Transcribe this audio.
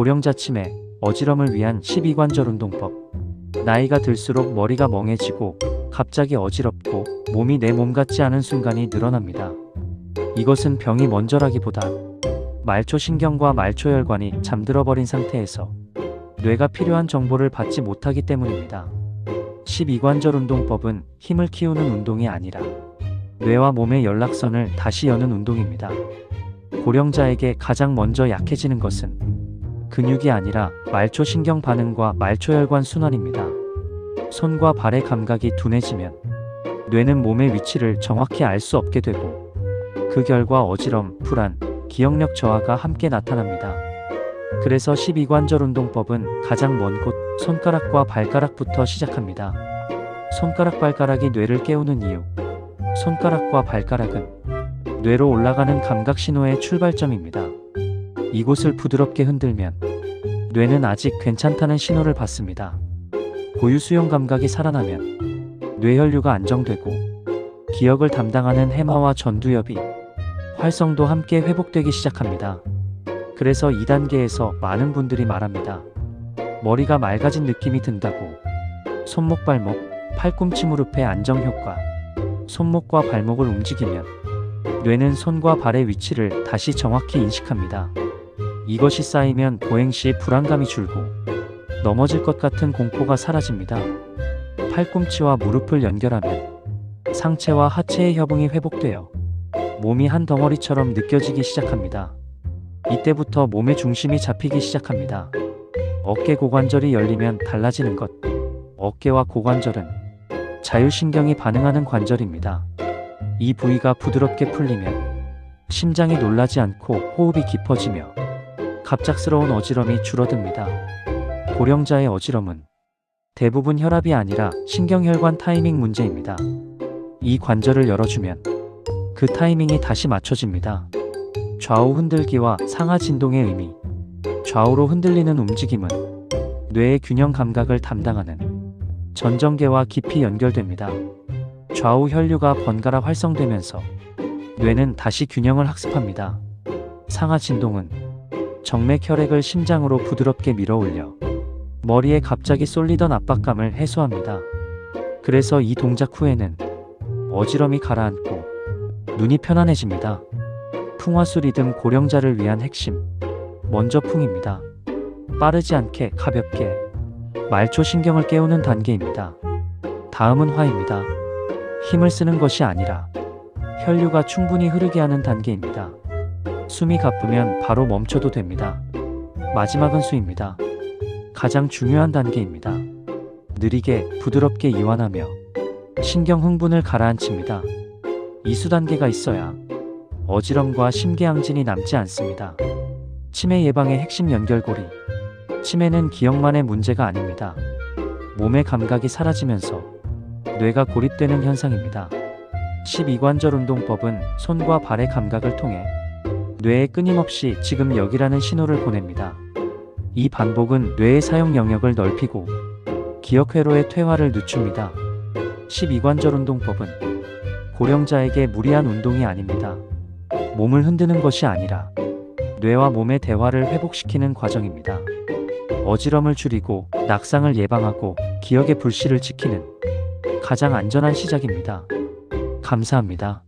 고령자 치매, 어지럼을 위한 12관절 운동법. 나이가 들수록 머리가 멍해지고 갑자기 어지럽고 몸이 내 몸 같지 않은 순간이 늘어납니다. 이것은 병이 먼저라기보다 말초 신경과 말초 혈관이 잠들어 버린 상태에서 뇌가 필요한 정보를 받지 못하기 때문입니다. 12관절 운동법은 힘을 키우는 운동이 아니라 뇌와 몸의 연락선을 다시 여는 운동입니다. 고령자에게 가장 먼저 약해지는 것은 근육이 아니라 말초 신경 반응과 말초 혈관 순환입니다. 손과 발의 감각이 둔해지면 뇌는 몸의 위치를 정확히 알 수 없게 되고 그 결과 어지럼, 불안, 기억력 저하가 함께 나타납니다. 그래서 12관절 운동법은 가장 먼 곳 손가락과 발가락부터 시작합니다. 손가락 발가락이 뇌를 깨우는 이유. 손가락과 발가락은 뇌로 올라가는 감각 신호의 출발점입니다. 이곳을 부드럽게 흔들면 뇌는 아직 괜찮다는 신호를 받습니다. 고유 수용 감각이 살아나면 뇌혈류가 안정되고 기억을 담당하는 해마와 전두엽이 활성도 함께 회복되기 시작합니다. 그래서 2단계에서 많은 분들이 말합니다. 머리가 맑아진 느낌이 든다고. 손목 발목, 팔꿈치 무릎의 안정 효과. 손목과 발목을 움직이면 뇌는 손과 발의 위치를 다시 정확히 인식합니다. 이것이 쌓이면 보행 시 불안감이 줄고 넘어질 것 같은 공포가 사라집니다. 팔꿈치와 무릎을 연결하면 상체와 하체의 협응이 회복되어 몸이 한 덩어리처럼 느껴지기 시작합니다. 이때부터 몸의 중심이 잡히기 시작합니다. 어깨 고관절이 열리면 달라지는 것. 어깨와 고관절은 자율신경이 반응하는 관절입니다. 이 부위가 부드럽게 풀리면 심장이 놀라지 않고 호흡이 깊어지며 갑작스러운 어지럼이 줄어듭니다. 고령자의 어지럼은 대부분 혈압이 아니라 신경혈관 타이밍 문제입니다. 이 관절을 열어주면 그 타이밍이 다시 맞춰집니다. 좌우 흔들기와 상하 진동의 의미. 좌우로 흔들리는 움직임은 뇌의 균형 감각을 담당하는 전정계와 깊이 연결됩니다. 좌우 혈류가 번갈아 활성되면서 뇌는 다시 균형을 학습합니다. 상하 진동은 정맥 혈액을 심장으로 부드럽게 밀어 올려 머리에 갑자기 쏠리던 압박감을 해소합니다. 그래서 이 동작 후에는 어지럼이 가라앉고 눈이 편안해집니다. 풍화수 리듬 고령자를 위한 핵심. 먼저 풍입니다. 빠르지 않게 가볍게 말초 신경을 깨우는 단계입니다. 다음은 화입니다. 힘을 쓰는 것이 아니라 혈류가 충분히 흐르게 하는 단계입니다. 숨이 가쁘면 바로 멈춰도 됩니다. 마지막은 수입니다. 가장 중요한 단계입니다. 느리게 부드럽게 이완하며 신경 흥분을 가라앉힙니다. 이수 단계가 있어야 어지럼과 심계항진이 남지 않습니다. 치매 예방의 핵심 연결고리. 치매는 기억만의 문제가 아닙니다. 몸의 감각이 사라지면서 뇌가 고립되는 현상입니다. 12관절 운동법은 손과 발의 감각을 통해 뇌에 끊임없이 지금 여기라는 신호를 보냅니다. 이 반복은 뇌의 사용 영역을 넓히고 기억 회로의 퇴화를 늦춥니다. 12관절 운동법은 고령자에게 무리한 운동이 아닙니다. 몸을 흔드는 것이 아니라 뇌와 몸의 대화를 회복시키는 과정입니다. 어지럼을 줄이고 낙상을 예방하고 기억의 불씨를 지키는 가장 안전한 시작입니다. 감사합니다.